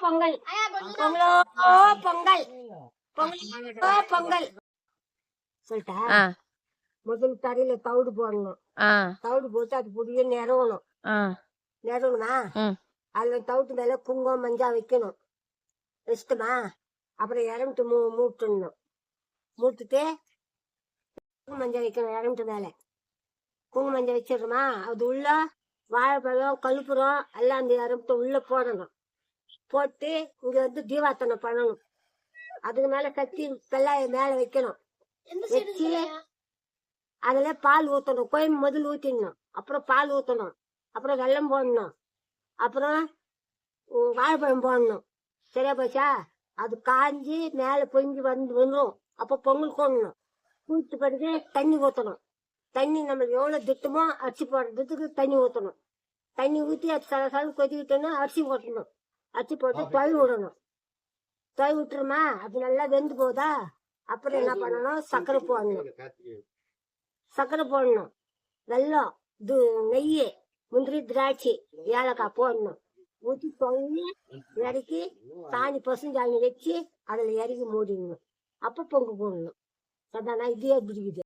பொங்கல் பொங்கலோ. பொங்கல் பொங்கலோ. பொங்கல் சொல்லிட்டா? முதல் தரையில தவிடு போடணும். தவிடு போட்டு அது புதிய நிறவணும் ம். அதுல தவிட்டு மேல குங்குமம் மஞ்சள் வைக்கணும். வச்சுட்டுமா? அப்புறம் இறமிட்டு மூ மூட்டுடணும் மூட்டுட்டு குங்குமம் மஞ்சள் வைக்கணும் இறமிட்டு மேல. குங்குமம் மஞ்சள் வச்சிடுறோமா அது உள்ள வாழைப்பழம் கழுப்புறம் எல்லாம் அந்த இறமிட்டு உள்ள போடணும். போட்டு இங்க வந்து தீபாத்தனை பண்ணணும். அதுக்கு மேல கத்தி வெள்ளாய மேல வைக்கணும். வச்சு அதுல பால் ஊத்தணும். கோயம் முதல் ஊத்திடணும். அப்புறம் பால் ஊத்தணும். அப்புறம் வெல்லம் போடணும். அப்புறம் வாழைப்பழம் போடணும். சரியா போச்சா? அது காஞ்சி மேல பொங்கி வந்து வந்துடும் அப்ப பொங்கல் போடணும். ஊற்றி பிறகு தண்ணி ஊத்தணும். தண்ணி நம்ம எவ்வளவு திட்டமோ அரிசி போடுறதுக்கு தண்ணி ஊத்தணும். தண்ணி ஊத்தி அது சல சல கொதிக்கிட்டோன்னா அரிசி போட்டணும் அரிசி போட்டு தொய் விடணும் தொய் விட்டுருமா அது நல்லா வெந்து போதா? அப்புறம் என்ன பண்ணணும்? சர்க்கரை போடணும். சர்க்கரை போடணும். வெல்லம் இது நெய் முந்திரி திராட்சை ஏலக்காய் போடணும். ஊற்றி தொங்கி இறக்கி சாணி பசுஞ்சாணி வச்சு அதில் இறக்கி மூடிடணும். அப்போ பொங்கு போடணும். அதானா இதே பிடிக்குது.